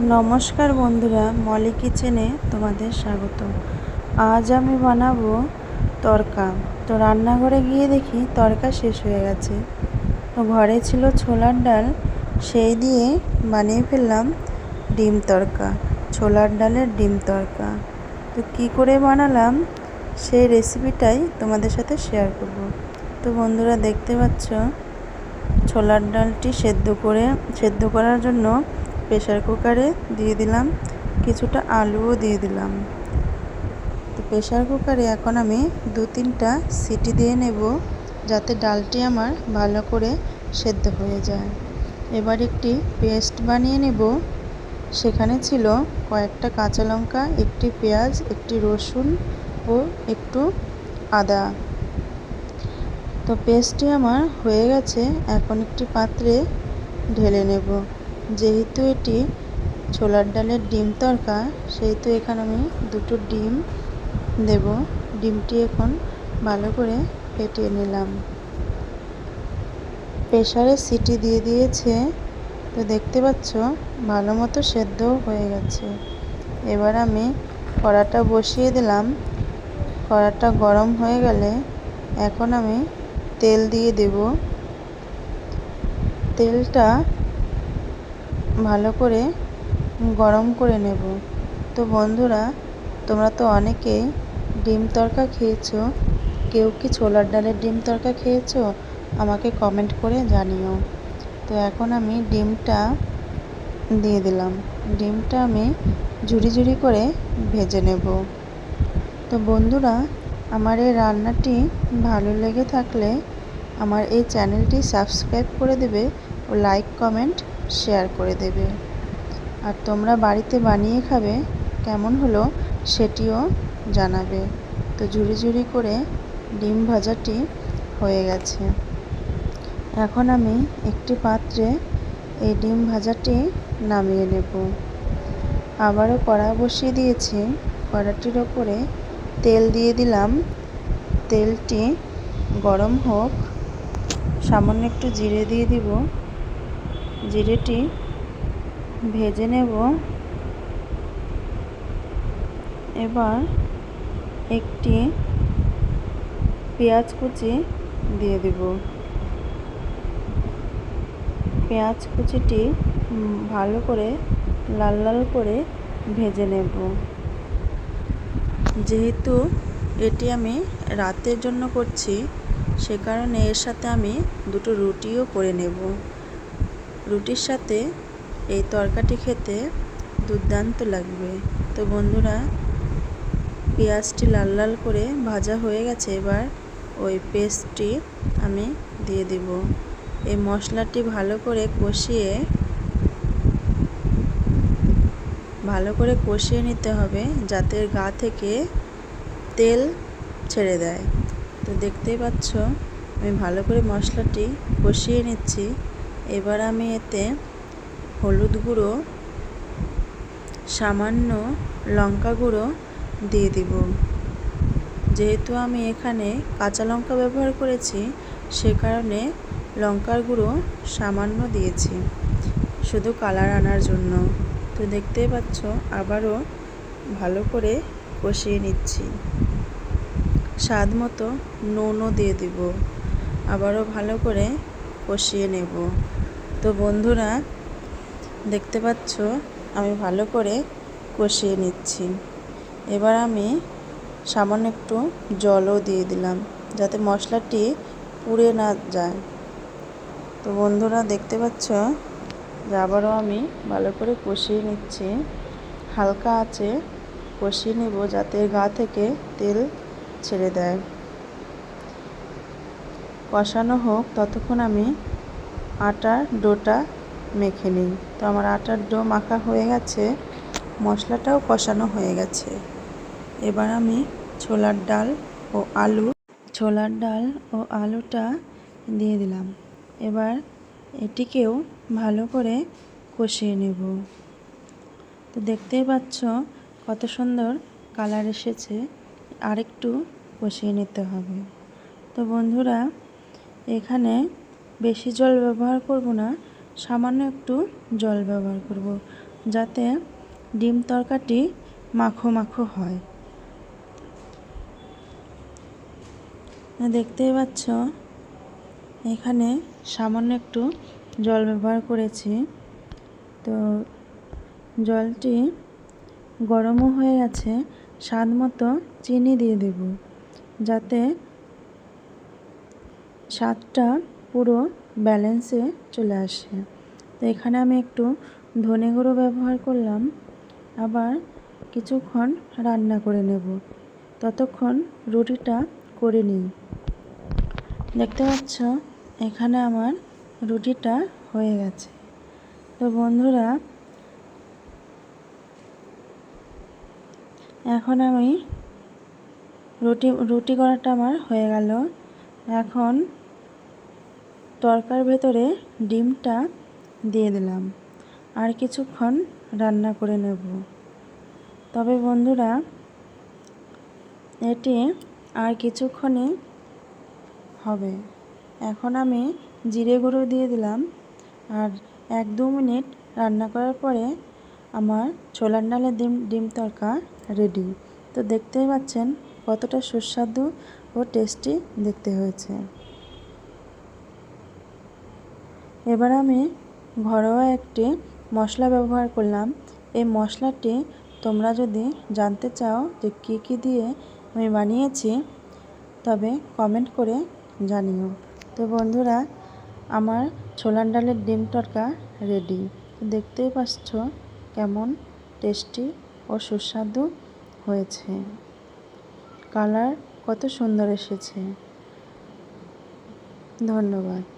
নমস্কার বন্ধুরা, মলি কিচেনে তোমাদের স্বাগত। আজ আমি বানাবো তরকা। তো রান্নাঘরে গিয়ে দেখি তরকা শেষ হয়ে গেছে। তো ঘরে ছিল ছোলার ডাল, সেই দিয়ে বানিয়ে ফেললাম ডিম তরকা, ছোলার ডালের ডিম তরকা। তো কি করে বানালাম, সেই রেসিপিটাই তোমাদের সাথে শেয়ার করব। তো বন্ধুরা, দেখতে পাচ্ছ, ছোলার ডালটি সেদ্ধ করে, সেদ্ধ করার জন্য প্রেশার কুকারে দিয়ে দিলাম, কিছুটা আলুও দিয়ে দিলাম। তো প্রেশার কুকারে এখন আমি দু তিনটা সিটি দিয়ে নেব, যাতে ডালটি আমার ভালো করে সেদ্ধ হয়ে যায়। এবার একটি পেস্ট বানিয়ে নেব, সেখানে ছিল কয়েকটা কাঁচা লঙ্কা, একটি পেঁয়াজ, একটি রসুন ও একটু আদা। তো পেস্টটি আমার হয়ে গেছে, এখন একটি পাত্রে ঢেলে নেব। যেহেতু এটি ছোলার ডালের ডিম তরকা সেহেতু এখানে আমি দুটো ডিম দেব। ডিমটি এখন ভালো করে ফেটিয়ে নিলাম। প্রেশারে সিটি দিয়ে দিয়েছে। তো দেখতে পাচ্ছ, ভালো মতো সেদ্ধও হয়ে গেছে। এবার আমি কড়াটা বসিয়ে দিলাম। কড়াটা গরম হয়ে গেলে এখন আমি তেল দিয়ে দেব। তেলটা ভালো করে গরম করে নেব। তো বন্ধুরা, তোমরা তো অনেকেই ডিম তরকা খেয়েছো। কেউ কি ছোলার ডালের ডিম তরকা খেয়েছো? আমাকে কমেন্ট করে জানিও। তো এখন আমি ডিমটা দিয়ে দিলাম। ডিমটা আমি ঝুড়ি ঝুড়ি করে ভেজে নেব। তো বন্ধুরা, আমার এই রান্নাটি ভালো লেগে থাকলে আমার এই চ্যানেলটি সাবস্ক্রাইব করে দেবে ও লাইক, কমেন্ট শেয়ার করে দেবে। আর তোমরা বাড়িতে বানিয়ে খাবে, কেমন হলো সেটিও জানাবে। তো ঝুড়ি ঝুড়ি করে ডিম ভাজাটি হয়ে গেছে। এখন আমি একটি পাত্রে এই ডিম ভাজাটি নামিয়ে নেব। আবারও কড়া বসিয়ে দিয়েছি। কড়াটির ওপরে তেল দিয়ে দিলাম। তেলটি গরম হোক, সামান্য একটু জিরে দিয়ে দিব। জিরেটি ভেজে নেব। এবার একটি পেঁয়াজ কুচি দিয়ে দেব। পেঁয়াজ কুচিটি ভালো করে লাল লাল করে ভেজে নেব। যেহেতু এটি আমি রাতের জন্য করছি, সে কারণে এর সাথে আমি দুটো রুটিও করে নেব। রুটির সাথে এই তরকাটি খেতে দুর্দান্ত লাগবে। তো বন্ধুরা, পেঁয়াজটি লাল লাল করে ভাজা হয়ে গেছে, এবার ওই পেস্টটি আমি দিয়ে দিব। এই মশলাটি ভালো করে কষিয়ে, ভালো করে কষিয়ে নিতে হবে যাতে গা থেকে তেল ছেড়ে দেয়। তো দেখতেই পাচ্ছ, আমি ভালো করে মশলাটি কষিয়ে নিচ্ছি। এবার আমি এতে হলুদ গুঁড়ো, সামান্য লঙ্কা গুঁড়ো দিয়ে দিব। যেহেতু আমি এখানে কাঁচা লঙ্কা ব্যবহার করেছি, সে কারণে লঙ্কার গুঁড়ো সামান্য দিয়েছি, শুধু কালার আনার জন্য। তো দেখতেই পাচ্ছ, আবারও ভালো করে কষিয়ে নিচ্ছি। স্বাদ মতো নুনও দিয়ে দিব। আবারও ভালো করে কষিয়ে নেব। তো বন্ধুরা, দেখতে পাচ্ছ, আমি ভালো করে কষিয়ে নিচ্ছি। এবার আমি সামান্য একটু জলও দিয়ে দিলাম, যাতে মশলাটি পুড়ে না যায়। তো বন্ধুরা, দেখতে পাচ্ছ যে আবারও আমি ভালো করে কষিয়ে নিচ্ছি। হালকা আছে কষিয়ে নেব, যাতে গা থেকে তেল ছেড়ে দেয়। কষানো হোক, ততক্ষণ আমি আটার ডোটা মেখে নিই। তো আমার আটার ডো মাখা হয়ে গেছে, মশলাটাও কষানো হয়ে গেছে। এবার আমি ছোলার ডাল ও আলু, ছোলার ডাল ও আলুটা দিয়ে দিলাম। এবার এটিকেও ভালো করে কষিয়ে নেব। তো দেখতেই পাচ্ছ কত সুন্দর কালার এসেছে, আরেকটু কষিয়ে নিতে হবে। তো বন্ধুরা এখানে বেশি জল ব্যবহার করব না, সামান্য একটু জল ব্যবহার করব, যাতে ডিম তরকাটি মাখো মাখো হয়। দেখতেই পাচ্ছ, এখানে সামান্য একটু জল ব্যবহার করেছি। তো জলটি গরমও হয়ে গেছে, স্বাদ মতো চিনি দিয়ে দেব, যাতে স্বাদটা পুরো ব্যালেন্সে চলে আসে। তো এখানে আমি একটু ধনে গুঁড়ো ব্যবহার করলাম। আবার কিছুক্ষণ রান্না করে নেব। ততক্ষণ রুটিটা করে নিই। দেখতে পাচ্ছ, এখানে আমার রুটিটা হয়ে গেছে। তো বন্ধুরা, এখন আমি রুটি রুটি করাটা আমার হয়ে গেল। এখন তরকার ভেতরে ডিমটা দিয়ে দিলাম আর কিছুক্ষণ রান্না করে নেব। তবে বন্ধুরা, এটি আর কিছুক্ষণে হবে। এখন আমি জিরে গুঁড়ো দিয়ে দিলাম আর এক দু মিনিট রান্না করার পরে আমার ছোলার ডালের ডিম ডিম তরকা রেডি তো দেখতেই পাচ্ছেন কতটা সুস্বাদু ও টেস্টি দেখতে হয়েছে। এবার আমি ঘরোয়া একটি মশলা ব্যবহার করলাম। এই মশলাটি তোমরা যদি জানতে চাও যে কী কী দিয়ে আমি বানিয়েছি, তবে কমেন্ট করে জানিও। তো বন্ধুরা, আমার ছোলার ডালের ডিম তরকা রেডি দেখতেই পাচ্ছ কেমন টেস্টি ও সুস্বাদু হয়েছে। কালার কত সুন্দর এসেছে। ধন্যবাদ।